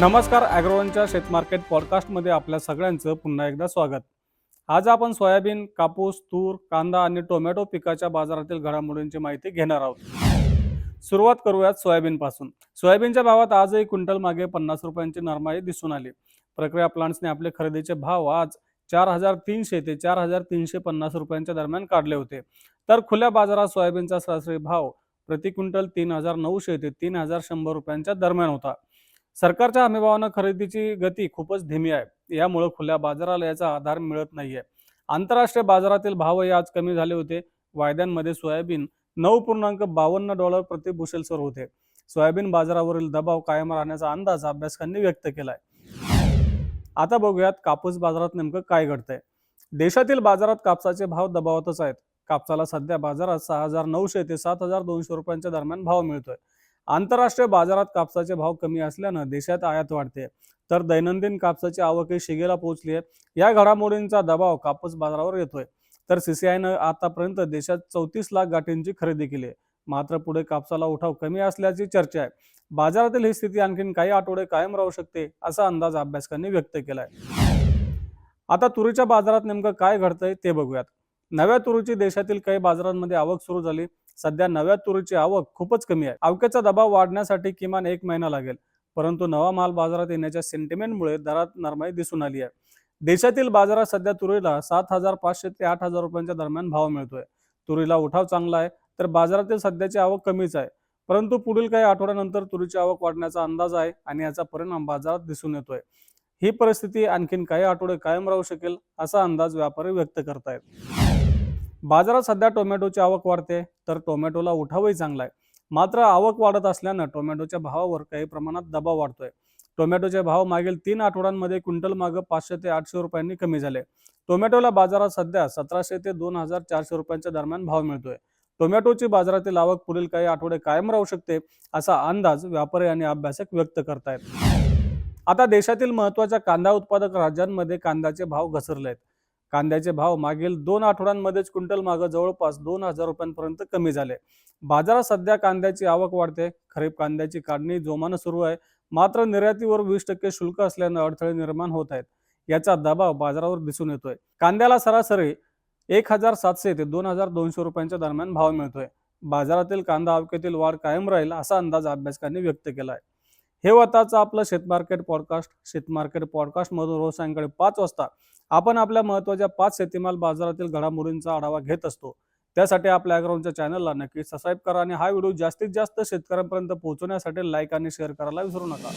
नमस्कार ॲग्रोवनच्या शेतमार्केट पॉडकास्टमध्ये आपल्या सगळ्यांचं पुन्हा एकदा स्वागत. आज आपण सोयाबीन कापूस तूर कांदा आणि टोमॅटो पिकाच्या बाजारातील घडामोडींची माहिती घेणार आहोत. सुरुवात करूयात सोयाबीनपासून. सोयाबीनच्या भावात आजही क्विंटल मागे पन्नास रुपयांची नरमाई दिसून आली. प्रक्रिया प्लांट्सने आपले खरेदीचे भाव आज चार हजार तीनशे ते चार हजार तीनशे पन्नास रुपयांच्या दरम्यान काढले होते. तर खुल्या बाजारात सोयाबीनचा सरासरी भाव प्रति क्विंटल तीन हजार नऊशे ते तीन हजार शंभर रुपयांच्या दरम्यान होता. सरकारच्या हमीभावानं खरेदीची गती खूपच धीमी आहे. यामुळे खुल्या बाजाराला याचा आधार मिळत नाहीये. आंतरराष्ट्रीय बाजारातील भावही आज कमी झाले होते. वायद्यांमध्ये सोयाबीन नऊ पूर्णांक बावन्न डॉलर प्रति बुशेल्सवर होते. सोयाबीन बाजारावरील दबाव कायम राहण्याचा अंदाज अभ्यासकांनी व्यक्त केलाय. आता बघूयात कापूस बाजारात नेमकं काय घडतंय. देशातील बाजारात कापसाचे भाव दबावातच आहेत. कापसाला सध्या बाजारात सहा हजार नऊशे ते सात हजार दोनशे रुपयांच्या दरम्यान भाव मिळतोय. आंतरराष्ट्रीय बाजारात कापसाचे भाव कमी असल्यानं देशात आयात वाढते. तर दैनंदिन कापसाची आवकही शिगेला पोहोचली आहे. या घडामोडींचा दबाव कापूस बाजारावर येतोय. तर सीसीआयनं आतापर्यंत देशात चौतीस लाख गाठींची खरेदी केली आहे. मात्र पुढे कापसाला उठाव कमी असल्याची चर्चा आहे. बाजारातील ही स्थिती आणखीन काही आठवडे कायम राहू शकते असा अंदाज अभ्यासकांनी व्यक्त केलाय. आता तुरीच्या बाजारात नेमकं काय घडतंय ते बघूयात. नव्या तुरीची देशातील काही बाजारांमध्ये आवक सुरू झाली. सध्या नव्या तुरीची आवक खूपच कमी आहे. आवकेचा दबाव वाढण्यासाठी किमान एक महिना लागेल. परंतु नवा माल बाजारात येण्याच्या सेंटिमेंटमुळे दरात नरमाई दिसून आली आहे. देशातील बाजारात सध्या तुरीला सात हजार पाचशे ते आठ हजार रुपयांच्या दरम्यान भाव मिळतोय. तुरीला उठाव चांगला आहे तर बाजारातील सध्याची आवक कमीच आहे. परंतु पुढील काही आठवड्यानंतर तुरीची आवक वाढण्याचा अंदाज आहे आणि याचा परिणाम बाजारात दिसून येतोय. ही परिस्थिती आणखीन काही आठवडे कायम राहू शकेल असा अंदाज व्यापारी व्यक्त करतायत. बाजारात सध्या टोमॅटोची आवक वाढते तर टोमॅटोला उठावही चांगला आहे. मात्र आवक वाढत असल्यानं टोमॅटोच्या भावावर काही प्रमाणात दबाव वाढतोय. टोमॅटोचे भाव मागील तीन आठवड्यांमध्ये क्विंटल मागं पाचशे ते आठशे रुपयांनी कमी झाले. टोमॅटोला बाजारात सध्या सतराशे ते दोन हजार चारशे रुपयांच्या दरम्यान भाव मिळतोय. टोमॅटोची बाजारातील आवक पुढील काही आठवडे कायम राहू शकते असा अंदाज व्यापारी आणि अभ्यासक व्यक्त करतायत. आता देशातील महत्त्वाच्या कांदा उत्पादक राज्यांमध्ये कांद्याचे भाव घसरले आहेत कांद्याचे भाव मागील दोन आठवड्यांमध्येच क्विंटल मागं जवळपास दोन हजार रुपयांपर्यंत कमी झाले. बाजारात सध्या कांद्याची आवक वाढते. खरीप कांद्याची काढणी जोमानं सुरू आहे. मात्र निर्यातीवर वीस टक्के शुल्क असल्यानं अडथळे निर्माण होत आहेत. याचा दबाव बाजारावर दिसून येतोय. कांद्याला सरासरी एक हजार सातशे ते दोन हजार दोनशे रुपयांच्या दरम्यान भाव मिळतोय. बाजारातील कांदा आवकेतील वाढ कायम राहील असा अंदाज अभ्यासकांनी व्यक्त केला आहे हे होताचं आपलं शेतमार्केट पॉडकास्ट शेतमार्केट पॉडकास्टमधून रोज सायंकाळी पाच वाजता आपण आपल्या महत्त्वाच्या पाच शेतीमाल बाजारातील घडामोडींचा आढावा घेत असतो. त्यासाठी आपल्या अॅग्राऊंडच्या चॅनलला नक्की सबस्क्राईब करा आणि हा व्हिडिओ जास्तीत जास्त शेतकऱ्यांपर्यंत पोहोचवण्यासाठी लाईक आणि शेअर करायला विसरू नका.